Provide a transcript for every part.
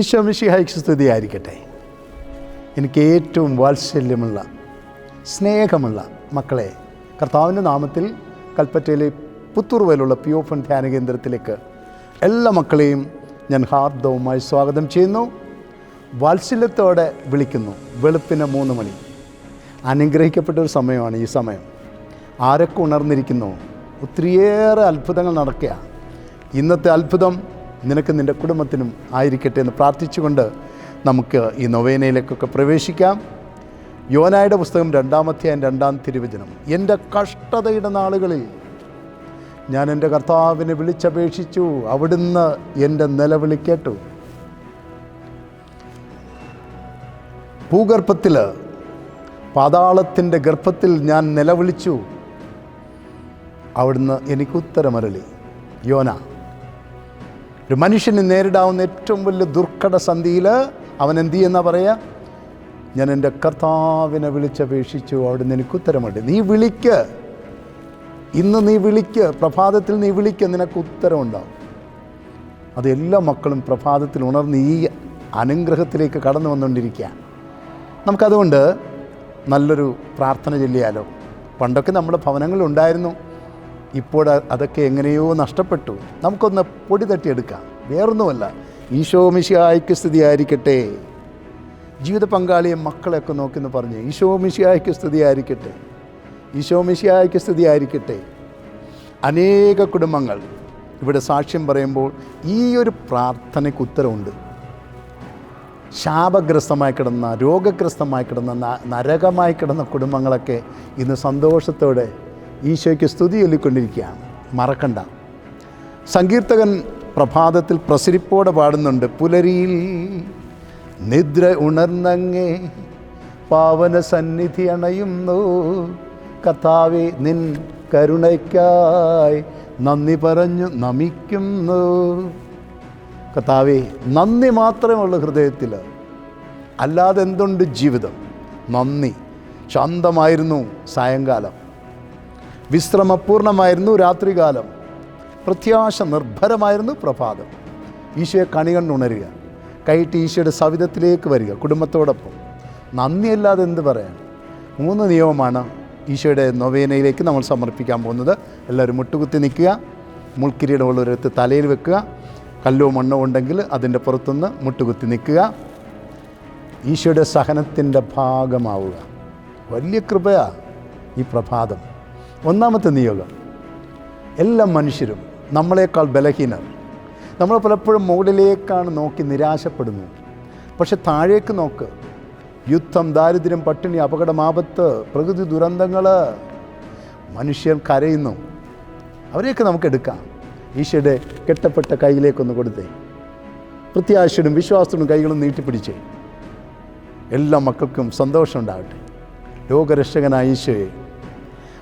ഈശോമിഷിഹായ്ക്ക് സ്തുതിയായിരിക്കട്ടെ. എനിക്ക് ഏറ്റവും വാത്സല്യമുള്ള സ്നേഹമുള്ള മക്കളെ കർത്താവിന്റെ നാമത്തിൽ കൽപ്പറ്റയിലെ പുത്തൂർവയിലുള്ള പി ഓപ്പൺ ധ്യാന കേന്ദ്രത്തിലേക്ക് എല്ലാ മക്കളെയും ഞാൻ ഹാർദവുമായി സ്വാഗതം ചെയ്യുന്നു. വാത്സല്യത്തോടെ വിളിക്കുന്നു. വെളുപ്പിന് മൂന്ന് മണി. അനുഗ്രഹിക്കപ്പെട്ട ഒരു സമയമാണ് ഈ സമയം. ആരൊക്കെ ഉണർന്നിരിക്കുന്നു? ഒത്തിരിയേറെ അത്ഭുതങ്ങൾ നടക്കുക. ഇന്നത്തെ അത്ഭുതം നിനക്ക് നിന്റെ കുടുംബത്തിനും ആയിരിക്കട്ടെ എന്ന് പ്രാർത്ഥിച്ചുകൊണ്ട് നമുക്ക് ഈ നൊവേനയിലേക്കൊക്കെ പ്രവേശിക്കാം. യോനായുടെ പുസ്തകം രണ്ടാമധ്യായം രണ്ടാം തിരുവചനം. എന്റെ കഷ്ടതയുടെ നാളുകളിൽ ഞാൻ എന്റെ കർത്താവിനെ വിളിച്ചപേക്ഷിച്ചു. അവിടുന്ന് എന്റെ നിലവിളി കേട്ടു. ഭൂഗർഭത്തിൽ പാതാളത്തിന്റെ ഗർഭത്തിൽ ഞാൻ നിലവിളിച്ചു. അവിടുന്ന് എനിക്ക് ഉത്തരമരളി. യോന ഒരു മനുഷ്യന് നേരിടാവുന്ന ഏറ്റവും വലിയ ദുർഘട സന്ധിയിൽ അവൻ എന്ത് ചെയ്യുന്ന പറയുക ഞാൻ എന്റെ കർത്താവിനെ വിളിച്ചപേക്ഷിച്ചു. അവിടുന്ന് എനിക്ക് ഉത്തരമുണ്ട്. നീ വിളിക്ക്. ഇന്ന് നീ വിളിക്ക്. പ്രഭാതത്തിൽ നീ വിളിക്ക്. നിനക്ക് ഉത്തരമുണ്ടാവും. അത് എല്ലാ മക്കളും പ്രഭാതത്തിൽ ഉണർന്ന് ഈ അനുഗ്രഹത്തിലേക്ക് കടന്നു വന്നുകൊണ്ടിരിക്കുക. നമുക്കതുകൊണ്ട് നല്ലൊരു പ്രാർത്ഥന ചൊല്ലിയാലോ? പണ്ടൊക്കെ നമ്മുടെ ഭവനങ്ങളുണ്ടായിരുന്നു ഇപ്പോൾ അതൊക്കെ എങ്ങനെയോ നഷ്ടപ്പെട്ടു. നമുക്കൊന്ന് പൊടി തട്ടിയെടുക്കാം. വേറൊന്നുമല്ല. ഈശോ മിശിയായ്ക്ക് സ്ഥിതിയായിരിക്കട്ടെ ജീവിത പങ്കാളിയെ മക്കളെയൊക്കെ നോക്കിയെന്ന് പറഞ്ഞ് ഈശോ മിശിയായ്ക്ക് സ്ഥിതിയായിരിക്കട്ടെ ഈശോ മിശിയായ്ക്ക് സ്ഥിതിയായിരിക്കട്ടെ അനേക കുടുംബങ്ങൾ ഇവിടെ സാക്ഷ്യം പറയുമ്പോൾ ഈ ഒരു പ്രാർത്ഥനയ്ക്ക് ഉത്തരവുണ്ട്. ശാപഗ്രസ്തമായി കിടന്ന രോഗഗ്രസ്തമായി കിടന്ന നരകമായി കിടന്ന കുടുംബങ്ങളൊക്കെ ഇന്ന് സന്തോഷത്തോടെ ഈശോയ്ക്ക് സ്തുതി ചൊല്ലിക്കൊണ്ടിരിക്കുകയാണ് മറക്കണ്ട. സങ്കീർത്തകൻ പ്രഭാതത്തിൽ പ്രസരിപ്പോടെ പാടുന്നുണ്ട്. പുലരിയിൽ നിദ്ര ഉണർന്നങ്ങേ പാവന സന്നിധി അണയുന്നു. കഥാവെ നിൻ കരുണയ്ക്കായി നന്ദി പറഞ്ഞു നമിക്കുന്നു. കഥാവേ നന്ദി മാത്രമേ ഉള്ളൂ ഹൃദയത്തിൽ അല്ലാതെ എന്തുണ്ട് ജീവിതം? നന്ദി. ശാന്തമായിരുന്നു സായങ്കാലം. വിശ്രമപൂർണമായിരുന്നു രാത്രികാലം. പ്രത്യാശ നിർഭരമായിരുന്നു പ്രഭാതം. ഈശോയെ കണി കണ്ടുണരുക കൈയിട്ട് ഈശോയുടെ സവിധത്തിലേക്ക് വരിക കുടുംബത്തോടൊപ്പം. നന്ദിയല്ലാതെ എന്ത് പറയാൻ? മൂന്ന് നിയമമാണ് ഈശോയുടെ നൊവേനയിലേക്ക് നമ്മൾ സമർപ്പിക്കാൻ പോകുന്നത്. എല്ലാവരും മുട്ടുകുത്തി നിൽക്കുക മുൾക്കിരീടമുള്ളൊരിടത്ത് തലയിൽ വെക്കുക. കല്ലോ മണ്ണോ ഉണ്ടെങ്കിൽ അതിന്റെ പുറത്തുനിന്ന് മുട്ടുകുത്തി നിൽക്കുക. ഈശോയുടെ സഹനത്തിന്റെ ഭാഗമാവുക. വലിയ കൃപയാ ഈ പ്രഭാതം. ഒന്നാമത്തെ നിയോഗം. എല്ലാ മനുഷ്യരും നമ്മളെക്കാൾ ബലഹീനർ. നമ്മൾ പലപ്പോഴും മുകളിലേക്കാണ് നോക്കി നിരാശപ്പെടുന്നു. പക്ഷെ താഴേക്ക് നോക്ക്. യുദ്ധം ദാരിദ്ര്യം പട്ടിണി അപകടമാപത്ത് പ്രകൃതി ദുരന്തങ്ങൾ മനുഷ്യർ കരയുന്നു. അവരെയൊക്കെ നമുക്ക് എടുക്കാം. ഈശോയുടെ കെട്ടപ്പെട്ട കൈയിലേക്കൊന്ന് കൊടുത്തേ. പ്രത്യാശയോടും വിശ്വാസത്തോടും കൈകളും നീട്ടിപ്പിടിച്ചേ. എല്ലാ മക്കൾക്കും സന്തോഷം ഉണ്ടാകട്ടെ. ലോകരക്ഷകനായ ഈശോയെ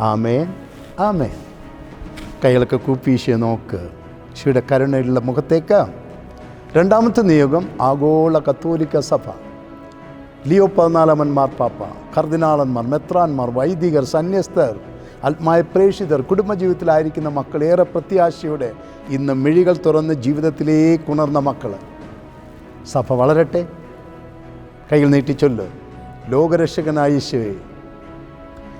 ആമേൻ. ആമേൻ. കൈകളൊക്കെ കൂപ്പീശിയെ നോക്ക്. ഈശോയുടെ കരുണയുള്ള മുഖത്തേക്ക്. രണ്ടാമത്തെ നിയോഗം ആഗോള കത്തോലിക്ക സഭ. ലിയോ പതിനാലാമന്മാർ പാപ്പ കർദിനാളന്മാർ മെത്രാന്മാർ വൈദികർ സന്യസ്തർ ആത്മായ പ്രേക്ഷിതർ കുടുംബജീവിതത്തിലായിരിക്കുന്ന മക്കൾ ഏറെ പ്രത്യാശയോടെ ഇന്ന് മിഴികൾ തുറന്ന് ജീവിതത്തിലേക്ക് ഉണർന്ന മക്കൾ. സഭ വളരട്ടെ. കയ്യിൽ നീട്ടിച്ചൊല്ല് ലോകരക്ഷകനായ ഈശോയെ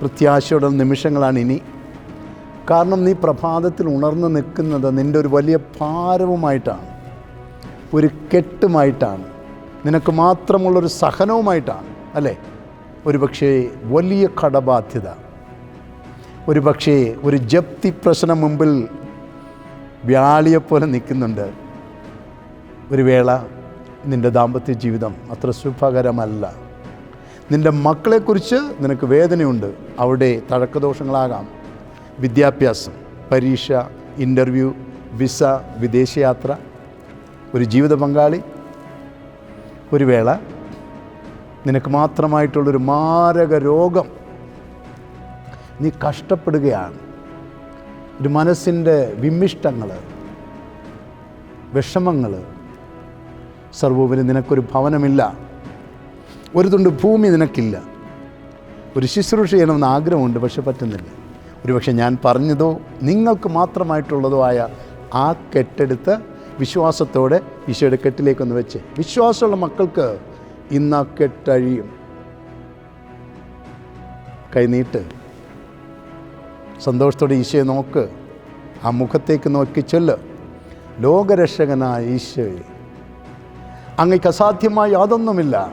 പ്രത്യാശയുടെ നിമിഷങ്ങളാണ് ഇനി. കാരണം നീ പ്രഭാതത്തിൽ ഉണർന്നു നിൽക്കുന്നത് നിന്റെ ഒരു വലിയ ഭാരവുമായിട്ടാണ്. ഒരു കെട്ടുമായിട്ടാണ്. നിനക്ക് മാത്രമുള്ളൊരു സഹനവുമായിട്ടാണ് അല്ലേ? ഒരു പക്ഷേ വലിയ കടബാധ്യത. ഒരു പക്ഷേ ഒരു ജപ്തി പ്രശ്നം മുമ്പിൽ വ്യാളിയെപ്പോലെ നിൽക്കുന്നുണ്ട്. ഒരു വേള നിന്റെ ദാമ്പത്യ ജീവിതം അത്ര സുഖകരമല്ല നിന്റെ മക്കളെക്കുറിച്ച് നിനക്ക് വേദനയുണ്ട് അവിടെ തഴക്കദോഷങ്ങളാകാം. വിദ്യാഭ്യാസം പരീക്ഷ ഇന്റർവ്യൂ വിസ വിദേശയാത്ര ഒരു ജീവിത പങ്കാളി ഒരു വേള. നിനക്ക് മാത്രമായിട്ടുള്ളൊരു മാരക രോഗം. നീ കഷ്ടപ്പെടുകയാണ്. ഒരു മനസ്സിന്റെ വിമ്മിഷ്ടങ്ങൾ വിഷമങ്ങൾ സർവോപരി നിനക്കൊരു ഭവനമില്ല. ഒരു തുണ്ട് ഭൂമി നിനക്കില്ല. ഒരു ശുശ്രൂഷ ചെയ്യണമെന്ന് ആഗ്രഹമുണ്ട് പക്ഷെ പറ്റുന്നില്ല. ഒരുപക്ഷെ ഞാൻ പറഞ്ഞതോ നിങ്ങൾക്ക് മാത്രമായിട്ടുള്ളതോ ആയ ആ കെട്ടെടുത്ത് വിശ്വാസത്തോടെ ഈശോയുടെ കെട്ടിലേക്കൊന്ന് വെച്ച്. വിശ്വാസമുള്ള മക്കൾക്ക് ഇന്ന് ആ കെട്ടഴിയും. കൈനീട്ട് സന്തോഷത്തോടെ ഈശോയെ നോക്ക്. ആ മുഖത്തേക്ക് നോക്കി ചൊല്ല്. ലോകരക്ഷകനായ ഈശോയെ. അങ്ങക്ക് അസാധ്യമായ യാതൊന്നുമില്ല.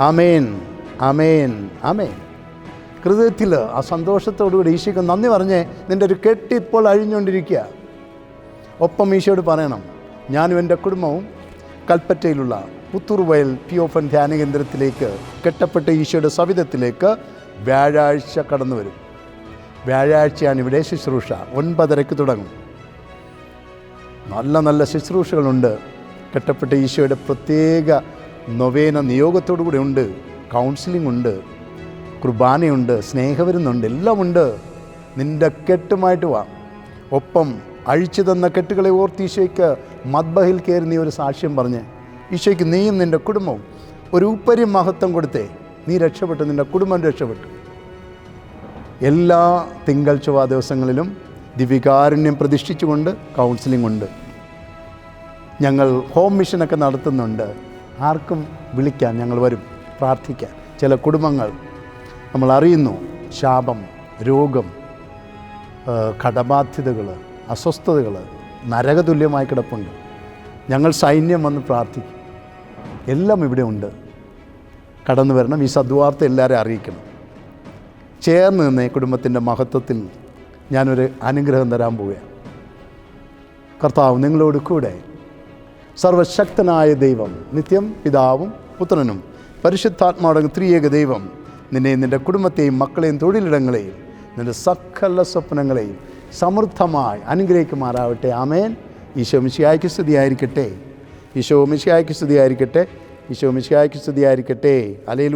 ആമേൻ അമേൻ അമേൻ ഹൃദയത്തിൽ ആ സന്തോഷത്തോടുകൂടി ഈശോയ്ക്ക് നന്ദി പറഞ്ഞ് നിന്റെ ഒരു കെട്ട് ഇപ്പോൾ അഴിഞ്ഞുകൊണ്ടിരിക്കുക. ഒപ്പം ഈശോയോട് പറയണം ഞാനും എന്റെ കുടുംബവും കൽപ്പറ്റയിലുള്ള പുത്തൂർവയൽ പി ഓഫൻ ധ്യാന കേന്ദ്രത്തിലേക്ക് കെട്ടപ്പെട്ട ഈശോയുടെ സവിധത്തിലേക്ക് വ്യാഴാഴ്ച കടന്നു വരും. വ്യാഴാഴ്ചയാണ് ഇവിടെ ശുശ്രൂഷ ഒൻപതരയ്ക്ക് തുടങ്ങും. നല്ല നല്ല ശുശ്രൂഷകളുണ്ട്. കെട്ടപ്പെട്ട ഈശോയുടെ പ്രത്യേക നൊവേന നിയോഗത്തോടു കൂടി ഉണ്ട് കൗൺസിലിംഗ് ഉണ്ട് കുർബാനയുണ്ട് സ്നേഹവരുന്നുണ്ട് എല്ലാം ഉണ്ട്. നിന്റെ കെട്ടുമായിട്ട് വാ. ഒപ്പം അഴിച്ചു തന്ന കെട്ടുകളെ ഓർത്ത് ഈശോയ്ക്ക് മദ്ബഹിൽ കയറി നീ ഒരു സാക്ഷ്യം പറഞ്ഞ് ഈശോയ്ക്ക് നീയും നിന്റെ കുടുംബവും ഒരു ഉപ്പരി മഹത്വം കൊടുത്തേ. നീ രക്ഷപ്പെട്ടു നിന്റെ കുടുംബം രക്ഷപ്പെട്ടു. എല്ലാ തിങ്കൾ ചൊവ്വ ദിവസങ്ങളിലും ദിവികാരുണ്യം പ്രതിഷ്ഠിച്ചുകൊണ്ട് കൗൺസിലിംഗ് ഉണ്ട്. ഞങ്ങൾ ഹോം മിഷനൊക്കെ നടത്തുന്നുണ്ട്. ആർക്കും വിളിക്കാൻ ഞങ്ങൾ വരും പ്രാർത്ഥിക്കാൻ. ചില കുടുംബങ്ങൾ നമ്മൾ അറിയുന്നു ശാപം രോഗം കടബാധ്യതകൾ അസ്വസ്ഥതകൾ നരകതുല്യമായി കിടപ്പുണ്ട്. ഞങ്ങൾ സൈന്യം വന്ന് പ്രാർത്ഥിക്കും. എല്ലാം ഇവിടെ ഉണ്ട്. കടന്നു വരണം ഈ സദ്വാർത്ത എല്ലാവരെയും അറിയിക്കണം. ചേർന്ന് നിന്ന് കുടുംബത്തിന്റെ മഹത്വത്തിൽ ഞാനൊരു അനുഗ്രഹം തരാൻ പോവുകയാണ്. കർത്താവ് നിങ്ങളോട് കൂടെ സർവശക്തനായ ദൈവം നിത്യം പിതാവും പുത്രനും പരിശുദ്ധാത്മാവടങ്ങ് ത്രിയേക ദൈവം നിന്നെയും നിന്റെ കുടുംബത്തെയും മക്കളെയും തൊഴിലിടങ്ങളെയും നിന്റെ സകല സ്വപ്നങ്ങളെയും സമൃദ്ധമായി അനുഗ്രഹിക്കുമാറാവട്ടെ. ആമേൻ. ഈശോ മിശിയായ്ക്ക് സ്തുതിയായിരിക്കട്ടെ. ഈശോ മിശിയായ്ക്ക് സ്തുതിയായിരിക്കട്ടെ. ഈശോ മിശിയായ്ക്ക് സ്തുതിയായിരിക്കട്ടെ. അലേ